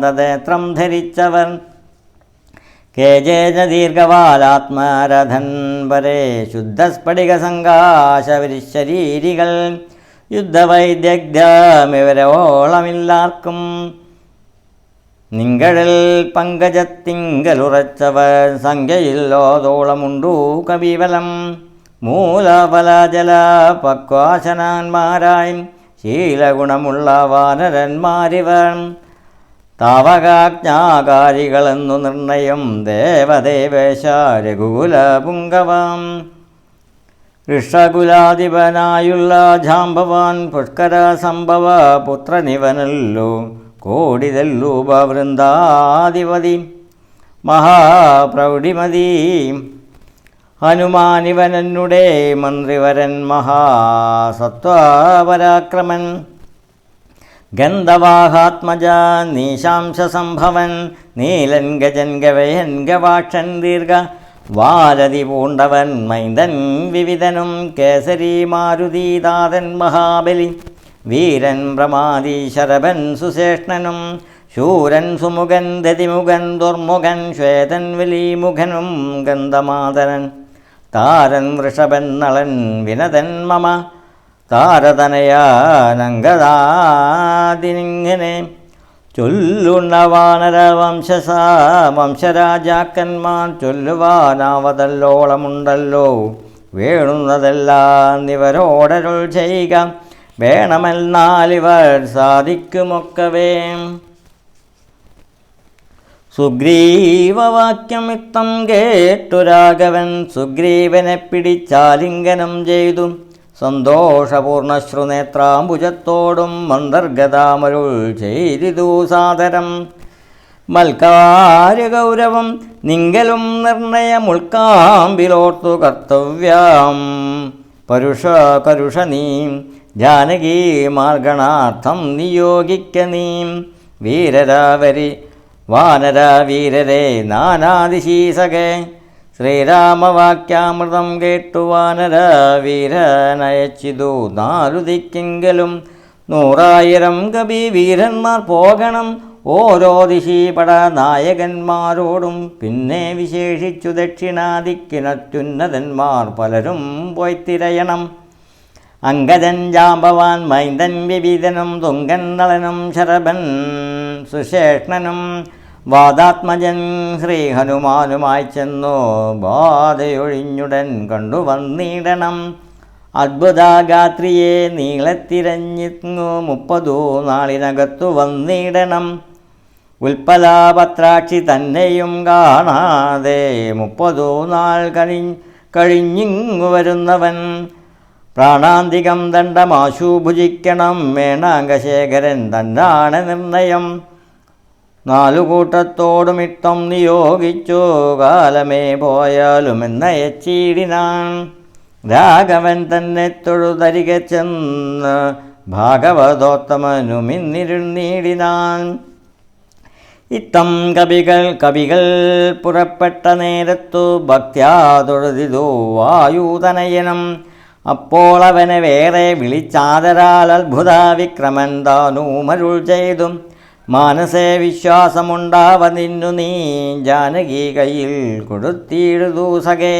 ശാന്തനേത്രം ധരിച്ചവർ കേജേജ ദീർഘവാലാത്മാരഥൻ വരെ ശുദ്ധസ്ഫടിക സങ്കാശവരിശരീരികൾ യുദ്ധവൈദ്യഗ്ധമിവരോളമില്ലാർക്കും നിങ്ങളിൽ പങ്കജത്തിങ്കലുറച്ചവർ സംഖ്യയില്ലോതോളമുണ്ടു കവിവലം. മൂലഫലജല പക്വാശനാന്മാരായും ശീലഗുണമുള്ള വാനരന്മാരിവർ. താവകാജ്ഞാകാരികളെന്നു നിർണയം ദേവദേവേശ രഘുകുല പുങ്കവം ഋഷകുലാധിപനായുള്ള ജാമ്പവാൻ പുഷ്കര സംഭവ പുത്രനിവനല്ലോ കോടിതല്ലൂപവൃന്ദാധിപതി മഹാപ്രൗഢിമതി. ഹനുമാനിവനന്നുടെ മന്ത്രിവരൻ മഹാസത്വപരാക്രമൻ. ഗന്ധവാഹാത്മജ നീശാംശസംഭവൻ നീലൻ ഗജൻ ഗവയൻ ഗവാക്ഷൻ ദീർഘ വാലതി പൂണ്ടവൻ മൈന്ദൻ വിവിധനും കേസരി മാരുതീതാതൻ മഹാബലി വീരൻ പ്രമാദി ശരഭൻ സുശേഷ്ണനും ശൂരൻ സുമുഖൻ ദതിമുഖൻ ദുർമുഖൻ ശ്വേതൻ വിലീമുഖനും ഗന്ധമാതരൻ താരൻ വൃഷഭൻ നളൻ വിനതൻ മമ താരതനയാനങ്കതാതിനിങ്ങനെ ചൊല്ലുണ്ണ വാനര വംശരാജാക്കന്മാർ ചൊല്ലുവാനാവതല്ലോളമുണ്ടല്ലോ. വേണുന്നതെല്ലാം ഇവരോടരുൾ ചെയ്യുക. വേണമെന്നാലിവർ സാധിക്കുമൊക്കവേ. സുഗ്രീവവാക്യം യുക്തം കേട്ടു രാഘവൻ. സുഗ്രീവനെ പിടിച്ചാലിംഗനം ചെയ്തു. സന്തോഷപൂർണശ്രുനേത്രാംബുജത്തോടും മന്ദർഗതാമരുൾ ചെയ്തിതു സാദരം. മൽക്കാര്യഗൗരവം നിങ്കലും നിർണയമുൾക്കാമ്പിലോർത്തു കർത്തവ്യാം. പരുഷ കരുഷ നീ ജാനകീ മാർഗണാർത്ഥം നിയോഗിക്ക നീം. വീരരാവരി വാനര വീരരെ നാനാദിശീസകെ ശ്രീരാമവാക്യാമൃതം കേട്ടു വാനര വീരനയച്ചിതു നാലു ദിക്കെങ്കിലും നൂറായിരം കവി വീരന്മാർ പോകണം. ഓരോ ദിശീപട നായകന്മാരോടും പിന്നെ വിശേഷിച്ചു ദക്ഷിണാദിക്കിനത്യുന്നതന്മാർ പലരും പോയി തിരയണം. അങ്കജൻ ജാമ്പവാൻ മൈന്ദൻ വിവിധനും തുങ്കൻ നളനും ശരഭൻ സുശേഷ്ണനും വാദാത്മജൻ ശ്രീ ഹനുമാനുമായി ചെന്നു. ബാധയൊഴിഞ്ഞുടൻ കണ്ടു വന്നിടണം. അത്ഭുതാഗാത്രിയെ നീളത്തിരഞ്ഞിങ്ങു മുപ്പതു നാളിനകത്തു വന്നിടണം. ഉൽപ്പലാപത്രാക്ഷി തന്നെയും കാണാതെ മുപ്പതു നാൾ കഴി കഴിഞ്ഞിങ്ങു വരുന്നവൻ. പ്രാണാന്തികം ദണ്ഡമാശുഭുജിക്കണം മേണാംഗശേഖരൻ തന്നാണ് നിർണയം. നാലു കൂട്ടത്തോടും ഇത്തം നിയോഗിച്ചു. കാലമേ പോയാലുമെന്നയച്ചീടിനാൻ രാഘവൻ തന്നെ തൊഴുതരികെ ചെന്ന് ഭാഗവതോത്തമനുമിന്നിരുന്നീടിനാൻ ഇത്തം കവികൾ കവികൾ പുറപ്പെട്ട നേരത്തു ഭക്ത്യാ തൊഴുതിതു വായുതനയനം അപ്പോൾ അവനെ വേറെ വിളിച്ചാതരാൽ അത്ഭുത വിക്രമൻ താനൂമരുൾ ചെയ്തും മാനസേ വിശ്വാസമുണ്ടാവ നിന്നു നീ ജാനകി കയ്യിൽ കൊടുത്തിടുതു സഖേ.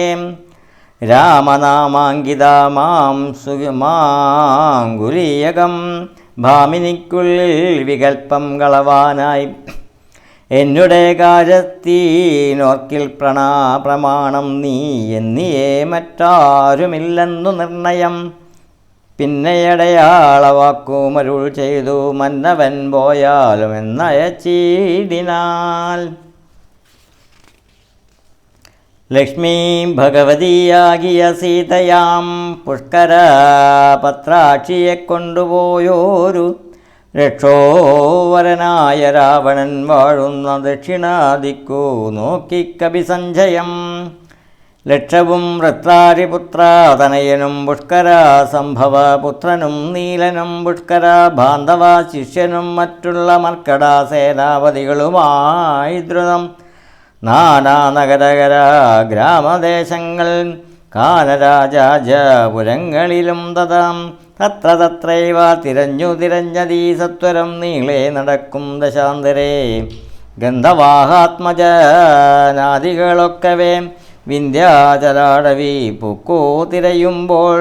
രാമനാമാങ്കിത മാം ഭാമിനിക്കുള്ളിൽ വികൽപ്പം കളവാനായി. എന്നുടെ കാര്യത്തീനോർക്കിൽ പ്രണാ പ്രമാണം നീ എന്നിയേ മറ്റാരുമില്ലെന്നു നിർണയം. പിന്നെയടയാളവാക്കുമരുൾ ചെയ്തു മന്നവൻ പോയാലും എന്നയച്ചീടിനാൽ. ലക്ഷ്മി ഭഗവതിയാകിയ സീതയാം പുഷ്കര പത്രാക്ഷിയെ കൊണ്ടുപോയോരു രക്ഷോവരനായ രാവണൻ വാഴുന്ന ദക്ഷിണാദിക്കു നോക്കി കവി സഞ്ജയം ലക്ഷവും വൃത്രാരിപുത്രാതനയനും പുഷ്കരാ സംഭവ പുത്രനും നീലനും പുഷ്കരാ ബാന്ധവ ശിഷ്യനും മറ്റുള്ള മർക്കടാ സേനാപതികളുമായി ദ്രുതം. നാനാ നഗരകര ഗ്രാമദേശങ്ങൾ കാനരാജാജപുരങ്ങളിലും തഥാം തത്ര തത്രൈവ തിരഞ്ഞു തിരഞ്ഞതീ സത്വരം നീളെ നടക്കും ദശാന്തരേ. ഗന്ധവാഹാത്മജനാദികളൊക്കവേ. വിന്ധ്യാചലാടവി പൂക്കോ തിരയുമ്പോൾ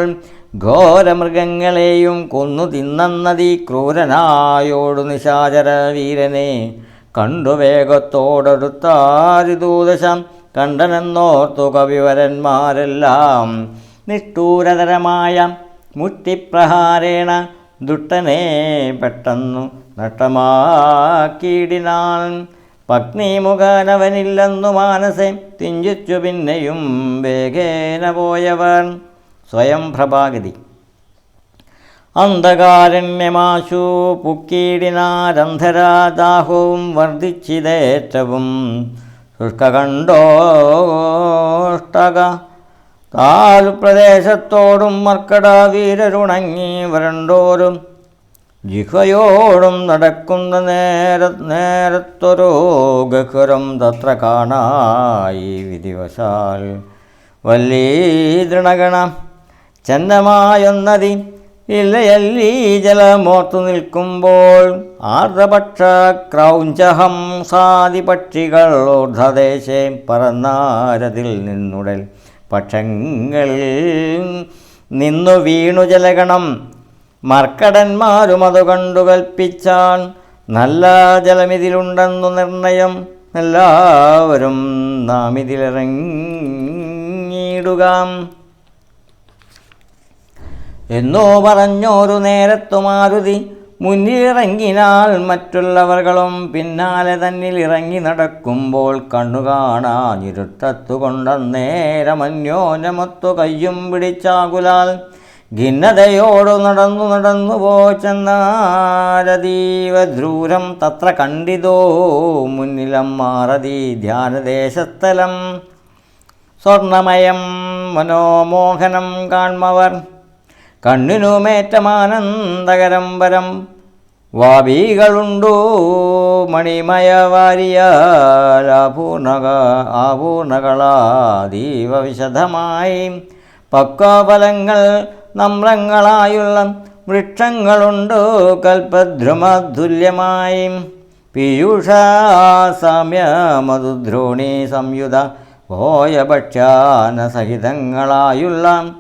ഘോരമൃഗങ്ങളെയും കൊന്നു തിന്നന്നതി ക്രൂരനായോടു നിശാചര വീരനെ കണ്ടു വേഗത്തോടടുത്താരിദൂദശം കണ്ടനെന്നോർത്തു കവിവരന്മാരെല്ലാം. നിഷ്ഠൂരതരമായ മുട്ടിപ്രഹാരേണ ദുട്ടനെ പെട്ടെന്നു നഷ്ടമാക്കിയിടിനാൻ പത്നി മുഖാനവനില്ലെന്നു മാനസെ തിഞ്ചിച്ചു പിന്നെയും വേഗേന പോയവൻ സ്വയം പ്രഭാഗതി. അന്ധകാരണ്യമാശു പുക്കീടിനാരന്ധരാദാഹവും വർദ്ധിച്ചിതേറ്റവും ശുഷ്കകണ്ഠോഷ്ടക. താൽപ്രദേശത്തോടും മർക്കട വീരരുണങ്ങി വരണ്ടോരും ജിഹ്വയോടും നടക്കുന്ന നേര നേരത്തൊരു ഗഹുരം തത്ര കാണായി വിധിവശാൽ. വല്ലീ ദൃണഗണ ചെന്നമായൊന്നതി ഇല്ലയല്ലീ ജലമോർത്തു നിൽക്കുമ്പോൾ ആർദ്രപക്ഷ ക്രൗഞ്ചഹംസാദി പക്ഷികൾ ഊർധദേശേ പറന്നാരതിൽ നിന്നുടൽ പക്ഷങ്ങളിൽ നിന്നു വീണു ജലഗണം മർക്കടന്മാരും അത് കണ്ടു കൽപ്പിച്ചാൽ നല്ല ജലമിതിലുണ്ടെന്നു നിർണയം എല്ലാവരും നാം ഇതിലിറങ്ങിയിടുക എന്നോ പറഞ്ഞോരു നേരത്തു മാരുതി മുന്നിലിറങ്ങിനാൽ മറ്റുള്ളവർകളും പിന്നാലെ തന്നിൽ ഇറങ്ങി നടക്കുമ്പോൾ കണ്ണു കാണാനിരുട്ടത്തു കൊണ്ടന്നേരമന്യോന്യമൊത്തു കയ്യും പിടിച്ചാകുലാൽ ഖിന്നതയോടു നടന്നു നടന്നു പോച്ചെന്നാരതീവ ധ്രൂരം തത്ര കണ്ടിതോ മുന്നിലം മാറതി ധ്യാനദേശസ്ഥലം. സ്വർണമയം മനോമോഹനം കാൺമവർ. കണ്ണിനുമേറ്റമാനന്ദകരം വരം. വാബികളുണ്ടു മണിമയവാരിയാലാപൂർണക ആപൂർണകളാതീവ വിശദമായി. പക്വഫലങ്ങൾ നമ്രങ്ങളായുള്ള വൃക്ഷങ്ങളുണ്ട്. കൽപ്പദ്രുമതുല്യമായി പീയൂഷാസാമ്യ മധുദ്രോണി സംയുത ഭോയഭക്ഷ്യാന സഹിതങ്ങളായുള്ള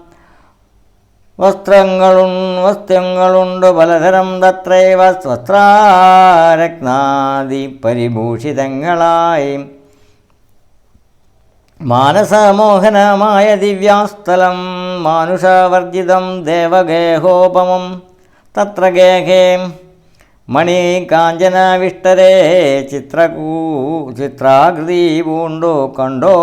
വസ്ത്രങ്ങളും വസ്ത്രങ്ങളുണ്ട്. പലതരം തത്രൈവ വസ്ത്രാരത്നാദി പരിഭൂഷിതങ്ങളായി. മാനസമോഹനമായ ദിവ്യാസ്ഥലം മാനുഷവർജിതം ദേവഗേഹോപമം തത്ര ഗേഹേ മണി കാഞ്ചനവിഷ്ടരേ ചിത്രകൂ ചിത്രാകൃതി പൂണ്ടോ കണ്ടോ